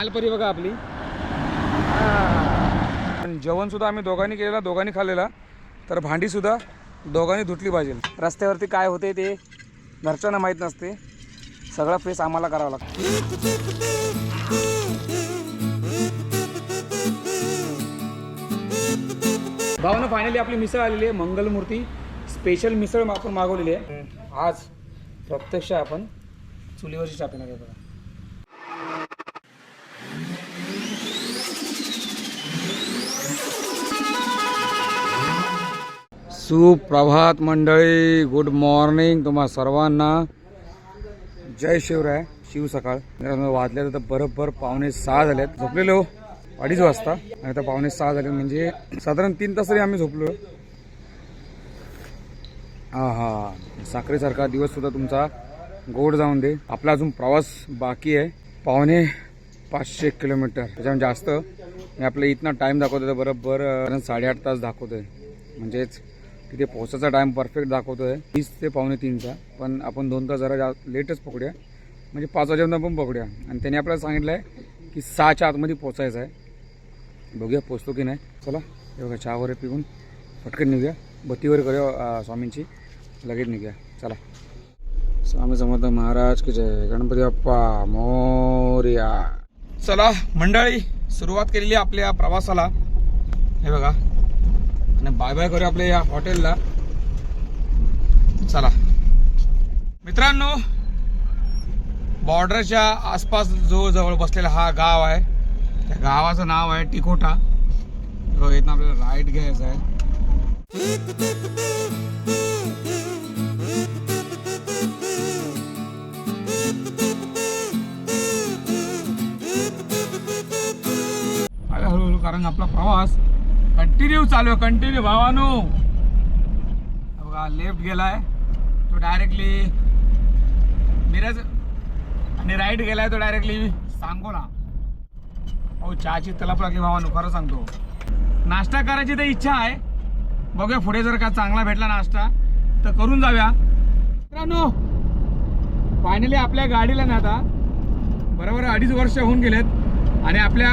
मालपरी बघा आपली. पण जेवणसुद्धा आम्ही दोघांनी केलेला दोघांनी खाल्लेला. तर भांडीसुद्धा दोघांनी धुतली पाहिजे. रस्त्यावरती काय होते ते घरच्यांना माहीत नसते. सगळा फेस आम्हाला करावा लागतो. भावना फायनली आपली मिसळ आलेली आहे मंगलमूर्ती. स्पेशल मिसळ आपण मागवलेली आहे. आज प्रत्यक्ष आपण चुलीवरची चापणार आहे बघा. सुप्रभात मंडळी. गुड मॉर्निंग तुम्हा सर्वांना. जय शिवराय. शिव सकाळ. मित्रांनो वाजले तर बरोबर पावणे सहा झालेत. झोपलेलो हो? अडीच वाजता. आणि आता पावणे सहा झाले. म्हणजे साधारण तीन तास तरी आम्ही झोपलो हो. हा. हा साखरेसारखा दिवस सुद्धा तुमचा. गोड जाऊन दे. आपला अजून प्रवास बाकी आहे. पावणे पाचशे किलोमीटर. त्याच्यामध्ये जास्त. मी आपलं इथनं टाईम दाखवतोय. बरोबर साडेआठ तास दाखवतोय. म्हणजेच तिथे पोहोचायचा टाईम परफेक्ट दाखवतो आहे तीस ते पावणे तीनचा. पण आपण दोन तास जरा जा लेटच पकडूया. म्हणजे पाच वाजेपर्यंत पण पकडूया. आणि त्याने आपल्याला सांगितलं आहे की सहाच्या आतमध्ये पोचायचं आहे बघूया पोचतो की नाही. चला हे बघा चहा वगैरे पिऊन फटकन निघूया. बत्तीवर करूया स्वामींची. लगेच निघूया. चला. स्वामी समर्थ महाराज की जय. गणपती बाप्पा मोर्या. चला मंडळी सुरुवात केलेली आहे आपल्या प्रवासाला. हे बघा. आणि बाय बाय करू आपल्या या हॉटेलला. चला. मित्रांनो बॉर्डरच्या आसपास जो जवळ बसलेला हा गाव आहे. त्या गावाचं नाव आहे टिकोटा. बघा, इथनं आपल्याला राईट घ्यायचा आहे. हळूहळू कारण आपला प्रवास कंटिन्यू चालू आहे कंटिन्यू भावानो. बघा लेफ्ट गेलाय. तो डायरेक्टली मिरज आणि राईट गेलाय तो डायरेक्टली सांगोला अहो चहाची तलप लागली भावानो खरं सांगतो. नाश्ता करायची तर इच्छा आहे. बघूया पुढे जर का चांगला भेटला नाश्ता तर करून जाऊया. मित्रांनो फायनली आपल्या गाडीला ना आता बरोबर अडीच वर्ष होऊन गेलेत. आणि आपल्या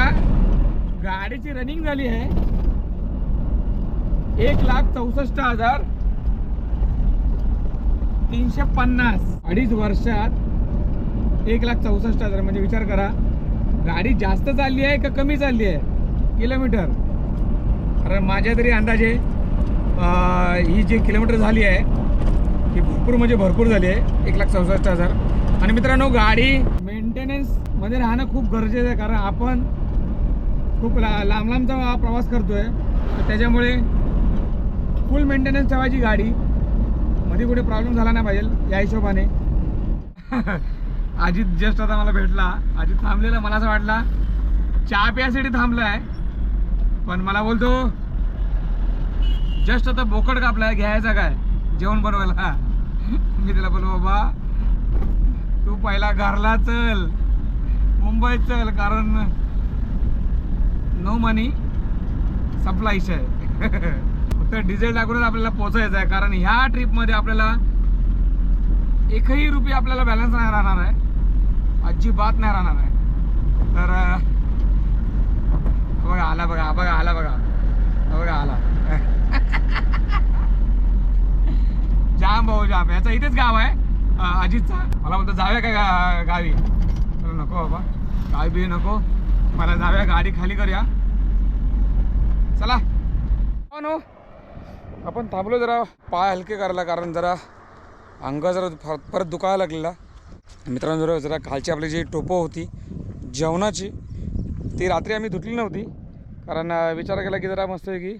गाडीची रनिंग झाली आहे. एक लाख चौसष्ट हजार तीनशे पन्नास. अडीच वर्षात एक लाख चौसष्ट हजार. म्हणजे विचार करा गाडी जास्त चालली आहे का कमी चालली आहे? किलोमीटर. कारण माझ्या तरी अंदाजे ही जी किलोमीटर झाली आहे ही भरपूर म्हणजे भरपूर झाली आहे एक लाख चौसष्ट हजार. आणि मित्रांनो गाडी मेंटेनन्समध्ये राहणं खूप गरजेचं आहे कारण आपण खूप ला लांब लांबचा प्रवास करतो तर त्याच्यामुळे फुल मेंटेनन्स ठेवायची गाडी. मध्ये कुठे प्रॉब्लेम झाला नाही पाहिजे या हिशोबाने. अजित जस्ट आता मला भेटला. अजित थांबलेला मला असं वाटला चहा प्यासाठी थांबला आहे पण मला बोलतो जस्ट आता बोकड कापलाय घ्यायचा काय? जेवण बनवायला. मी त्याला बोललो बाबा तू पहिला घरला चल. मुंबईत चल कारण नो मनी संपला आहे. फक्त डिझेल टाकूनच आपल्याला पोचायचं आहे. कारण ह्या ट्रिपमध्ये आपल्याला एकही रुपये आपल्याला बॅलन्स नाही राहणार आहे. अजिबात नाही राहणार आहे. तर बघा आला बघा बघा आला बघा. बघा आला. जाम भाऊ जाम. याचा इथेच गाव आहे अजितचा. मला म्हणतो जाऊया का गा- गावी? नको बाबा. गावी बी नको. मला जाऊया गाडी खाली करूया. चला. हो नो. आपण थांबलो जरा पाय हलके करायला कारण जरा अंग जरा परत दुखायला लागलेला. मित्रांनो जरा जरा खालची आपली जी टोपं होती जेवणाची ती रात्री आम्ही धुतली नव्हती. कारण विचार केला की जरा मस्त की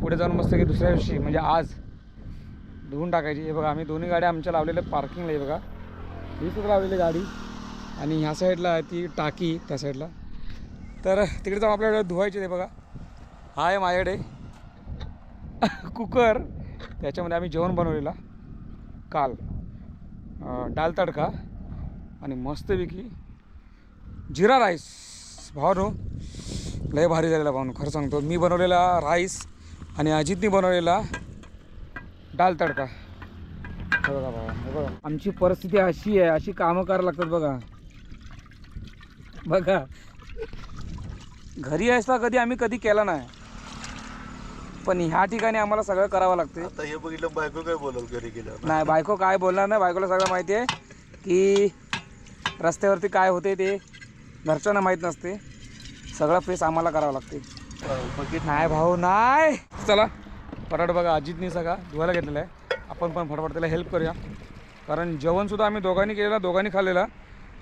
पुढे जाऊन मस्त की दुसऱ्या दिवशी म्हणजे आज धुवून टाकायची. हे बघा आम्ही दोन्ही गाड्या आमच्या लावलेल्या पार्किंगला आहे बघा. ही सुद्धा लावलेली गाडी. आणि ह्या साईडला आहे ती टाकी त्या साईडला. तर तिकडे जाऊन आपल्याकडे धुवायची ते बघा. हा आहे माझ्याकडे. कुकर. त्याच्यामध्ये आम्ही जेवण बनवलेला. काल. डाल तडका आणि मस्तपैकी जिरा राईस. भावनो लय भारी झालेला भावनो खरं सांगतो. मी बनवलेला राईस आणि अजितनी बनवलेला डाल तडका. बघा बाबा हे बघा. आमची परिस्थिती अशी आहे अशी कामं करायला लागतात बघा. बघा. घरी असला कधी आम्ही कधी केला नाही. पण ह्या ठिकाणी आम्हाला सगळं करावं लागते आता हे बघितलं बायको काय बोलल घरी गेल्यावर? नाही बायको काय बोलणार नाही बायकोला सगळं माहिती आहे की रस्त्यावरती काय होते ते घरच्यांना माहीत नसते. सगळं फेस आम्हाला करावं लागते बघित नाही भाऊ नाही. चला पराठ बघा अजितनी सगळा धुवायला घेतलेला आहे. आपण पण फटाफट त्याला हेल्प करूया. कारण जेवणसुद्धा आम्ही दोघांनी केलेला दोघांनी खाल्लेला.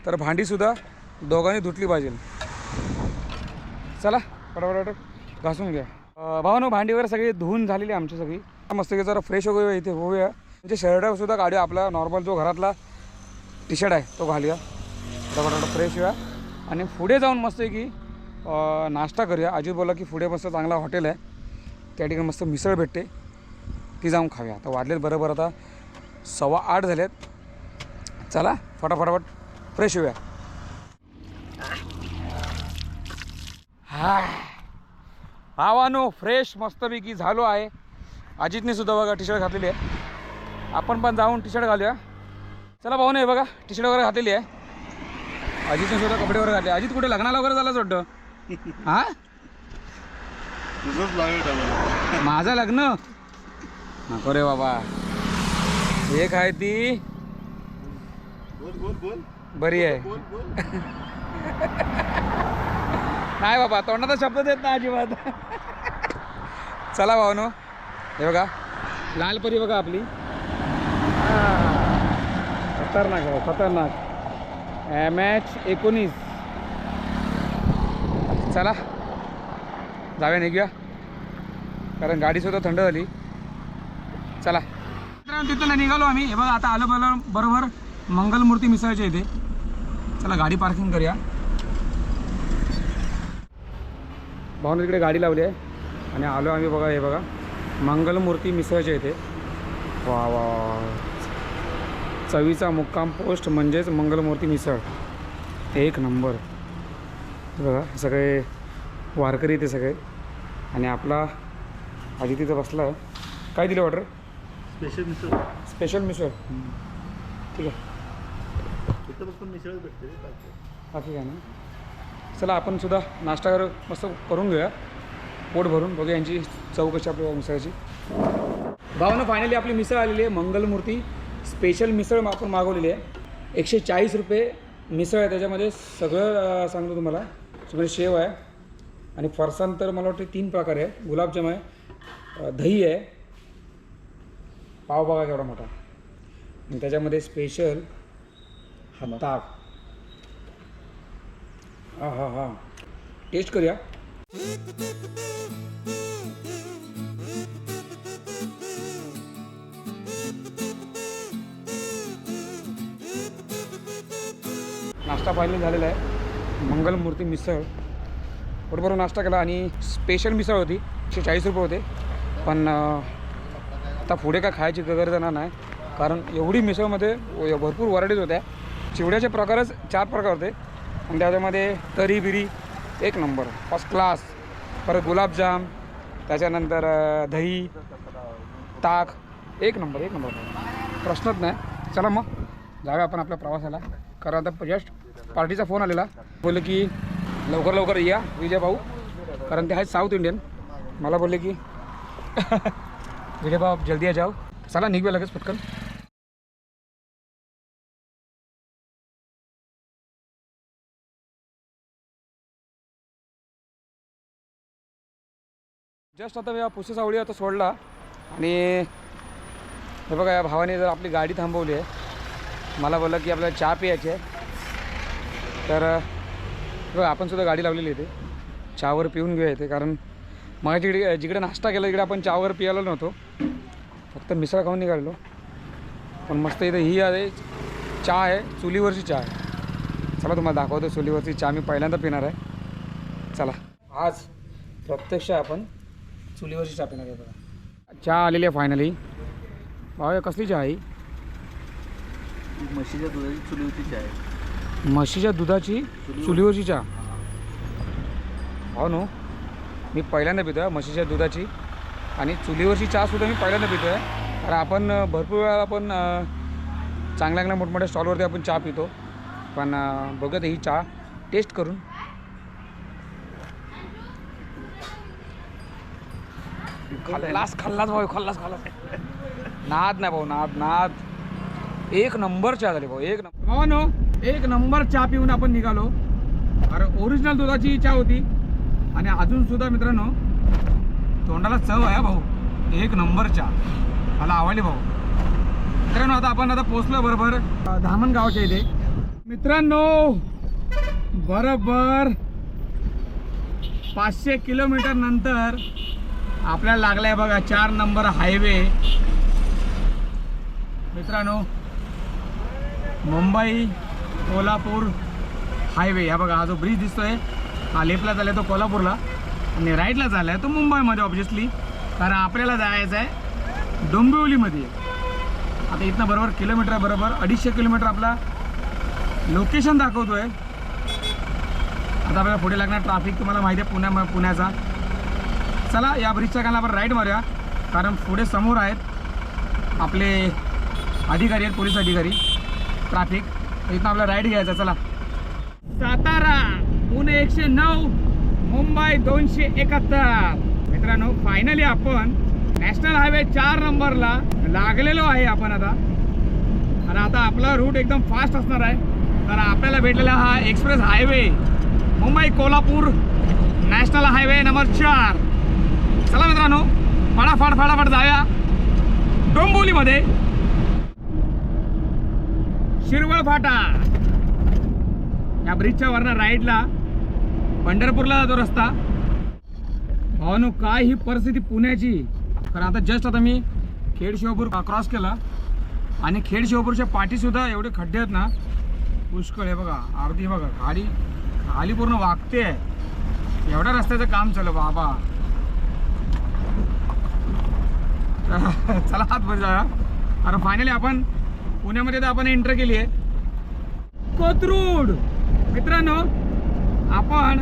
तर भांडीसुद्धा दोघांनी धुतली पाहिजे. चला फटाफट घासून घ्या. भावानो भाऊ भांडी वगैरे सगळी धुवून झालेली आहे आमची सगळी. मस्त की जरा फ्रेश वगैरे इथे होऊया. म्हणजे शर्टसुद्धा काढूया आपला नॉर्मल जो घरातला टी शर्ट आहे तो घालूया. फटाफट फ्रेश होऊया. आणि पुढे जाऊन मस्त की नाश्ता करूया. अजित बोला की पुढे मस्त चांगला हॉटेल आहे. त्या ठिकाणी मस्त मिसळ भेटते. ती जाऊन खाऊया. आता वाढलेत बरोबर आता सव्वा आठ झालेत. चला फटाफटाफट फ्रेश होऊया. हा. भावानो फ्रेश मस्तपैकी झालो आहे. अजितने सुद्धा बघा टी शर्ट घातलेली आहे. आपण पण जाऊन टी शर्ट घालूया. चला भाऊ नाही बघा टी शर्ट वगैरे घातलेली आहे. अजितने सुद्धा कपडे वगैरे घातले. अजित कुठे लग्नाला वगैरे झालं वाटतं? हा? माझं लग्न? नको रे बाबा. एक आहे ती. बरी आहे. बोल बोल. नाही बाबा तोंडाचा शब्द देत ना अजिबात. चला भावनो हे बघा लालपरी बघा आपली. खतरनाक बाबा खतरनाक. एम एच एकोणीस. चला जाऊया निघूया. कारण गाडीसुद्धा थंड झाली. चला. तिथं निघालो आम्ही. हे बघा आता आलो बरोबर मंगलमूर्ती मिसळच्या इथे. चला गाडी पार्किंग करूया. भाऊन तिकडे गाडी लावली आहे. आणि आलो आम्ही बघा हे बघा. मंगलमूर्ती मिसळच्या इथे. वा वा. चवीचा मुक्काम पोस्ट म्हणजेच मंगलमूर्ती मिसळ. एक नंबर. बघा सगळे वारकरी ते सगळे. आणि आपला आधी तिथं बसला. काय दिलं order special misal. Special misal. ठीक आहे. मिसळ भेटते. बाकी. काय ना चला आपण सुद्धा नाश्ता कर मस्त करून घेऊया. पोट भरून बघूया यांची चव कशी आपल्या मिसळाची भावनं फायनली आपली मिसळ आलेली आहे मंगलमूर्ती. स्पेशल मिसळ आपण मागवलेली आहे. एकशे चाळीस रुपये मिसळ आहे त्याच्यामध्ये. सगळं सांगतो तुम्हाला. सगळे शेव आहे. आणि फरसाण तर मला वाटते तीन प्रकार आहे. गुलाबजाम आहे दही आहे. पाव बघा एवढा मोठा. आणि त्याच्यामध्ये स्पेशल हा ताक. हा हा हां. टेस्ट करूया. नाश्ता फायनल झालेला आहे. मंगलमूर्ती मिसळ. बरोबर नाश्ता केला आणि स्पेशल मिसळ होती. एकशे चाळीस रुपये होते. पण आता पुढे काय खायची गरज येणार नाही. कारण एवढी मिसळमध्ये भरपूर व्हरायटीज होत्या. चिवड्याचे प्रकारच चार प्रकार होते. आणि त्याच्यामध्ये तरी बिरी एक नंबर फर्स्ट क्लास परत गुलाबजाम त्याच्यानंतर दही ताक एक नंबर एक नंबर. प्रश्नच नाही. चला मग जाऊया आपण आपल्या प्रवासाला. कारण आता जस्ट पार्टीचा फोन आलेला. बोलले की लवकर लवकर या विजय भाऊ. कारण ते आहेत साऊथ इंडियन मला बोलले की विजय भाऊ जल्दी आ जाओ. चला निघूया लगेच पटकन. जस्ट आता या पुसे सावळी आता सोडला आणि हे बघा या भावाने जर आपली गाडी थांबवली आहे मला बोललं की आपल्याला चहा प्यायची आहे. तर बघा आपण सुद्धा गाडी लावलेली आहे इथे. चहावर पिऊन घेऊया इथे कारण मग जिकडे जिकडे नाश्ता केला तिकडे आपण चहावर पियालो नव्हतो. फक्त मिसळ खाऊन निघालो पण मस्त इथे ही आहे चहा आहे चुलीवरची चहा आहे. चला तुम्हाला दाखवतो चुलीवरची चहा मी पहिल्यांदा पिणार आहे. चला. आज प्रत्यक्ष आपण चुलीवरची चहा पिणार आहे बघा. चहा आलेली आहे फायनली भाऊ कसली चहा आहे? ही? म्हशीच्या दुधाची चुली होती आहे. म्हशीच्या दुधाची चुलीवरची चहा? हो नो. मी पहिल्यांदा पितो आहे म्हशीच्या दुधाची. आणि चुलीवरची चहासुद्धा मी पहिल्यांदा पितो आहे कारण आपण अं, भरपूर वेळा आपण अं, चांगल्या चांगल्या मोठमोठ्या स्टॉलवरती आपण चहा पितो. पण अं, आता ही चहा. टेस्ट करून. खाल्लास खाल्लास भाऊ खाल्लास खाल्लास नाद नाही भाऊ नाद नाद. एक नंबर चहा झाली भाऊ एक नंबर. भाऊ नो एक नंबर चहा पिऊन आपण निघालो. अरे ओरिजिनल दुधाची चहा होती. आणि अजून सुद्धा मित्रांनो तोंडाला चव आहे हा भाऊ. एक नंबर चहा. मला आवडली भाऊ. मित्रांनो आता आपण आता पोचलो बरोबर धामण गावाच्या इथे. मित्रांनो बरोबर पाचशे किलोमीटर नंतर आपल्याला लागलाय बघा चार नंबर हायवे. मित्रांनो मुंबई कोल्हापूर हायवे. हा बघा हा जो ब्रिज दिसतोय हा लेफ्टला चालला तो कोल्हापूरला. आणि राईटला चाललाय तो मुंबईमध्ये ऑब्विसली कारण आपल्याला जायचं आहे डोंबिवलीमध्ये. आता इथनं बरोबर किलोमीटर आहे बरोबर अडीचशे किलोमीटर आपला लोकेशन दाखवतोय. आता आपल्याला पुढे लागणार ट्राफिक तुम्हाला माहिती आहे पुण्या पुण्याचा. चला या ब्रिजच्या काला आपण राईट मारूया. कारण पुढे समोर आहेत आपले अधिकारी आहेत पोलीस अधिकारी. ट्रॅफिक इथं आपला राईट घ्यायचा चला. सातारा पुणे एकशे नऊ मुंबई दोनशे एकाहत्तर. मित्रांनो फायनली आपण नॅशनल हायवे चार नंबरला लागलेलो आहे आपण आता. आणि आता आपला रूट एकदम फास्ट असणार आहे. तर आपल्याला भेटलेला हा express highway Mumbai Kolhapur national highway number चार. चला मित्रांनो फटाफट फटाफट जाऊया. डोंबोलीमध्ये शिरवळ फाटा. या ब्रिजच्या वरनं राईडला पंढरपूरला जातो रस्ता. भावानो काय ही परिस्थिती पुण्याची. कारण आता जस्ट आता मी खेड शिवपूर क्रॉस केला. आणि खेड शिवपूरच्या पाठीसुद्धा एवढे खड्डे आहेत ना पुष्कळ आहे बघा. अर्धी बघा खाली खाली पूर्ण वागते. एवढ्या रस्त्याचं काम चालू बाबा. चला हात वर जाऊया. अरे फायनली आपण पुण्यामध्ये तर आपण एंटर केली आहे. कोथरूड. मित्रांनो आपण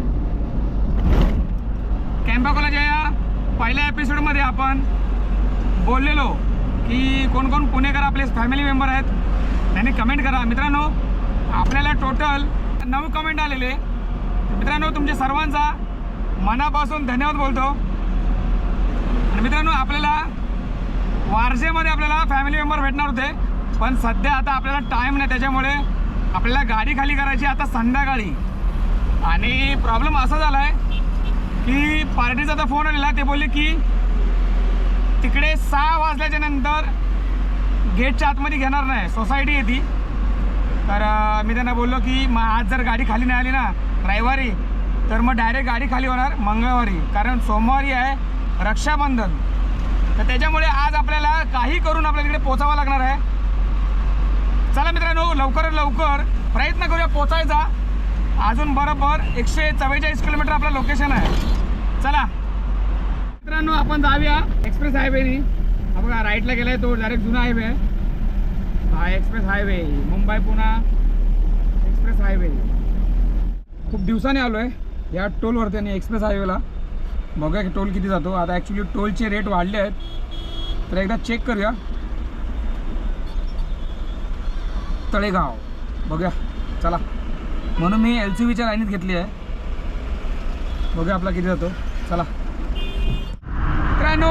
कॅम्पा जाया या पहिल्या एपिसोडमध्ये आपण बोललेलो की कोण कोण पुणेकर आपले फॅमिली मेंबर आहेत त्यांनी कमेंट करा. मित्रांनो आपल्याला टोटल नऊ कमेंट आलेले. मित्रांनो तुमच्या सर्वांचा मनापासून धन्यवाद बोलतो. आणि मित्रांनो आपल्याला वारजेमध्ये आपल्याला फॅमिली मेंबर भेटणार होते. पण सध्या आता आपल्याला टाईम नाही त्याच्यामुळे आपल्याला गाडी खाली करायची आता संध्याकाळी. आणि प्रॉब्लेम असा झाला आहे की पार्टीचा आता फोन आलेला ते बोलले की तिकडे सहा वाजल्याच्या नंतर गेटच्या आतमध्ये घेणार नाही सोसायटी आहे ती. तर मी त्यांना बोललो की मग आज जर गाडी खाली नाही आली ना रविवारी तर मग डायरेक्ट गाडी खाली होणार मंगळवारी. कारण सोमवारी आहे रक्षाबंधन. तर त्याच्यामुळे आज आपल्याला काही करून आपल्याला तिकडे पोचावं लागणार आहे. चला मित्रांनो लवकरात लवकर प्रयत्न करूया पोचायचा. अजून बरोबर एकशे चव्वेचाळीस किलोमीटर आपलं लोकेशन आहे. चला. मित्रांनो आपण जाऊया एक्सप्रेस हायवेनी हा बघा राईटला गेलाय तो डायरेक्ट जुना हायवे आहे हा express highway Mumbai Pune express highway खूप दिवसाने आलो आहे या टोलवरती आणि एक्सप्रेस हायवेला बघूया की टोल किती जातो. आता ॲक्च्युली टोलचे रेट वाढले आहेत. तर एकदा चेक करूया. तळेगाव. बघूया. चला. म्हणून मी एल सी व्हीच्या लाईनीत घेतली आहे. बघूया आपला किती जातो. चला. मित्रांनो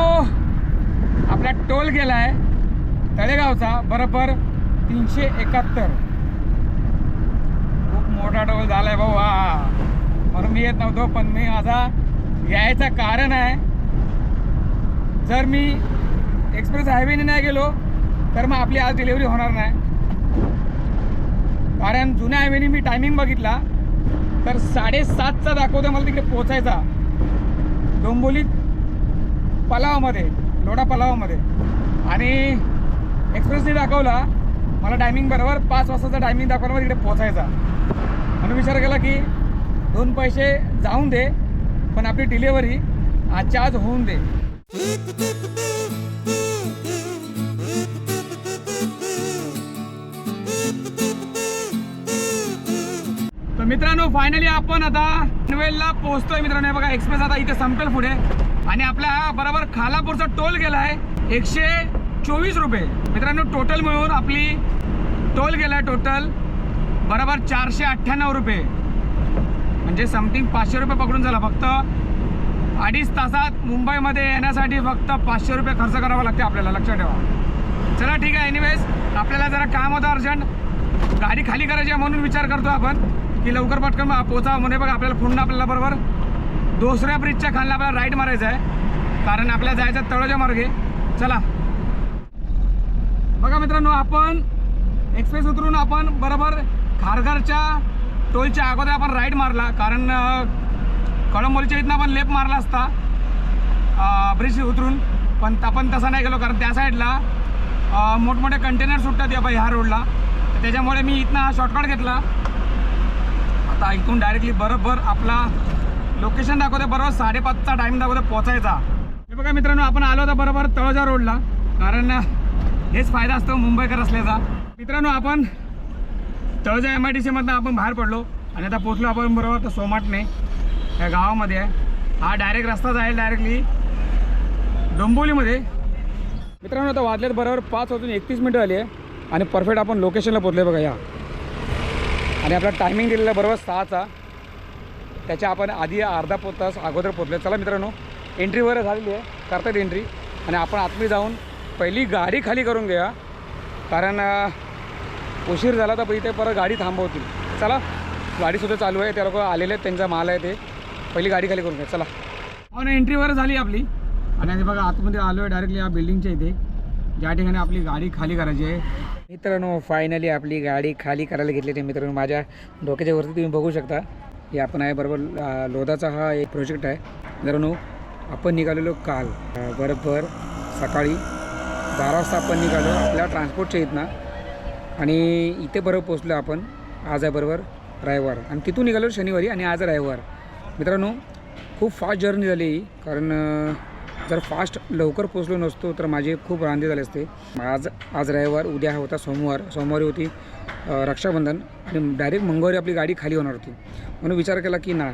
आपला टोल गेला आहे तळेगावचा. बरोबर तीनशे एकाहत्तर. खूप मोठा टोल झाला आहे भाऊ हा म्हणून मी येत नव्हतो पण मी माझा यायचं कारण आहे जर मी एक्सप्रेस हायवेने नाही गेलो तर मग आपली आज डिलेवरी होणार नाही. कारण जुन्या हायवेने मी टायमिंग बघितला तर साडेसातचा दाखवतो मला तिकडे पोचायचा डोंबोलीत पलावामध्ये लोडा पलावामध्ये. आणि एक्सप्रेसने दाखवला मला टायमिंग बरोबर पाच वाजताचा टायमिंग दाखवला मला तिकडे पोचायचा म्हणून विचार केला की दोन पैसे जाऊन दे पण आपली डिलेवरी आजच्या आज होऊन दे. तर मित्रांनो फायनली आपण आता पनवेलला पोहोचतोय मित्रांनो. बघा एक्सप्रेस आता इथे संपेल पुढे. आणि आपल्या बरोबर खालापूरचा टोल गेला आहे एकशे चोवीस रुपये. मित्रांनो टोटल मिळून आपली टोल गेला आहे टोटल बरोबर चारशे अठ्ठ्याण्णव रुपये. म्हणजे समथिंग पाचशे रुपये पकडून झाला. फक्त अडीच तासात मुंबईमध्ये येण्यासाठी फक्त पाचशे रुपये खर्च करावा लागते आपल्याला. लक्षात ठेवा. चला ठीक आहे. एनिवेज आपल्याला जरा काम होतं अर्जंट. गाडी खाली करायची आहे म्हणून विचार करतो आपण. की लवकर पटकन पोचा म्हणे बघा आपल्याला पुन्हा आपल्याला बरोबर. दुसऱ्या ब्रिजच्या खाली आपल्याला राईट मारायचं आहे. कारण आपल्याला जायचं तळोजा मार्गे. चला. बघा मित्रांनो आपण एक्सप्रेस उतरून आपण बरोबर खारघरच्या टोलच्या अगोदर आपण राईट मारला कारण कळंबोलीच्या इथनं आपण लेप मारला असता ब्रिज उतरून. पण आपण तसा नाही गेलो कारण त्या साईडला मोठमोठे कंटेनर सुटतात या ह्या रोडला त्याच्यामुळे मी इथनं हा शॉर्टकट घेतला. आता इथून डायरेक्टली बरोबर आपला लोकेशन दाखवते बरोबर साडेपाचचा टाईम दाखवते पोचायचा. हे बघा मित्रांनो आपण आलो होता बरोबर तळजा रोडला कारण हेच फायदा असतो मुंबईकर असल्याचा. मित्रांनो आपण तळजा एम आय टी सीमधनं आपण बाहेर पडलो आणि आता पोचलो आपण बरोबर तर सोमाटणे या गावामध्ये. आहे हा डायरेक्ट रस्ता जाईल डायरेक्टली डोंबोलीमध्ये मित्रांनो आता वाजल्यात बरोबर पाच वाजून एकतीस मिनटं आली आहे आणि परफेक्ट आपण लोकेशनला पोचले बघा या. आणि आपला टायमिंग दिलेला बरोबर सहाचा. त्याच्या आपण आधी अर्धा पो तास अगोदर पोचले चला मित्रांनो एंट्री वगैरे झालेली आहे. करतात एंट्री आणि आपण आतमध्ये जाऊन पहिली गाडी खाली करून घ्या कारण उशीर झाला तर इथे परत गाडी थांबवतील. चला गाडीसुद्धा चालू आहे त्या लोक आलेले आहेत त्यांचा माल आहे ते. पहिली गाडी खाली करून घ्या चला. हो एंट्री वगैरे झाली आपली. आणि आता बघा आतमध्ये आलो आहे डायरेक्टली या बिल्डिंगच्या इथे. ज्या ठिकाणी आपली गाडी खाली करायची आहे. मित्रांनो फायनली आपली गाडी खाली करायला घेतली आहे मित्रांनो. माझ्या डोक्याच्या वरती तुम्ही बघू शकता. हे आपण आहे बरोबर लोधाचा हा एक प्रोजेक्ट आहे. मित्रांनो आपण निघालेलो काल. बरोबर सकाळी बारा वाजता आपण निघालो आपल्या ट्रान्सपोर्टच्या इथनं. आणि इथे बरोबर पोचलो आपण आज आहे बरोबर रविवार. आणि तिथून निघालो शनिवारी आणि आज रविवार. मित्रांनो खूप फास्ट जर्नी झाली कारण जर फास्ट लवकर पोचलो नसतो तर माझे खूप रांदे झाले असते. आज आज रविवार उद्या होता सोमवार. सोमवारी होती रक्षाबंधन आणि डायरेक्ट मंगळवारी आपली गाडी खाली होणार होती. म्हणून विचार केला की ना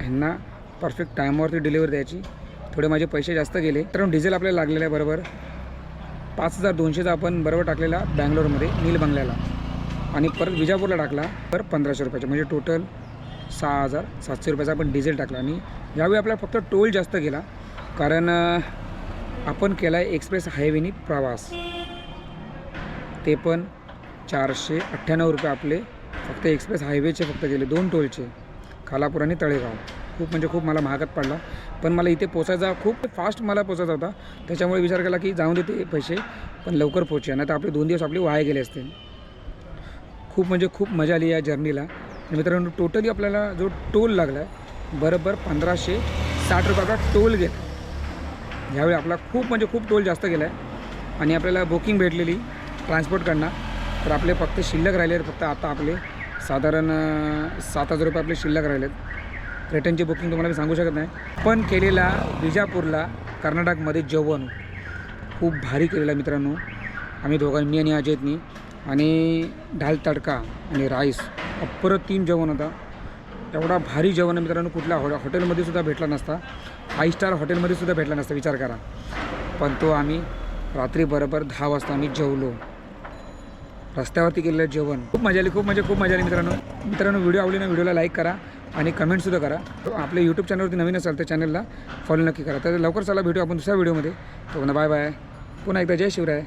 ह्यांना परफेक्ट टायमावरती डिलिव्हरी द्यायची. थोडे माझे पैसे जास्त गेले. तर डिझेल आपल्याला लागलेलं आहे बरोबर. पाच हजार दोनशेचा आपण बरोबर टाकलेला बँगलोरमध्ये नील बंगल्याला. आणि परत विजापूरला टाकला तर पंधराशे रुपयाचा. म्हणजे टोटल सहा हजार सातशे रुपयाचा आपण डिझेल टाकला. आणि यावेळी आपल्याला फक्त टोल जास्त गेला कारण आपण केला आहे एक्सप्रेस हायवेनी प्रवास. ते पण चारशे अठ्ठ्याण्णव रुपये आपले फक्त एक्सप्रेस हायवेचे फक्त गेले दोन टोलचे खालापूर आणि तळेगाव. खूप म्हणजे खूप मला महागात पडला. पण मला इथे पोचायचा खूप फास्ट मला पोचायचा होता. त्याच्यामुळे विचार केला की जाऊन देते पैसे पण लवकर पोचूया नाही तर आपले दोन दिवस आपले वाया गेले असते. खूप म्हणजे खूप मजा आली या जर्नीला मित्रांनो टोटली आपल्याला जो टोल लागला आहे बरोबर पंधराशे साठ रुपये आपला टोल गेला. ह्यावेळी आपला खूप म्हणजे खूप टोल जास्त गेला आहे आणि आपल्याला बुकिंग भेटलेली ट्रान्सपोर्टकडनं तर आपले फक्त शिल्लक राहिले आहेत फक्त आता आपले साधारण सात हजार रुपये आपले शिल्लक राहिले आहेत रिटर्नची बुकिंग तुम्हाला मी सांगू शकत नाही. पण केलेला विजापूरला कर्नाटकमध्ये जेवण खूप भारी केलेला मित्रांनो. आम्ही दोघांनी मी आणि अजयतनी आणि डाल तडका आणि राईस अप्रतिम जेवण होता. एवढा भारी जेवण आहे मित्रांनो कुठल्या हॉ हॉटेलमध्ये सुद्धा भेटला नसता. फाईव्ह स्टार हॉटेलमध्ये सुद्धा भेटला नसता विचार करा. पण तो आम्ही रात्री बरोबर दहा वाजता आम्ही जेवलो. रस्त्यावरती केलेलं जेवण. खूप मजा आली खूप म्हणजे खूप मजा आली मित्रांनो. मित्रांनो व्हिडिओ आवडली ना व्हिडिओला लाईक करा. आणि कमेंटसुद्धा करा. आपल्या यूट्यूब चॅनलवरती नवीन असाल तर चॅनलला फॉलो नक्की करा. तर लवकर चला भेटू आपण दुसऱ्या व्हिडिओमध्ये तो बाय बाय पुन्हा एकदा जय शिवराय.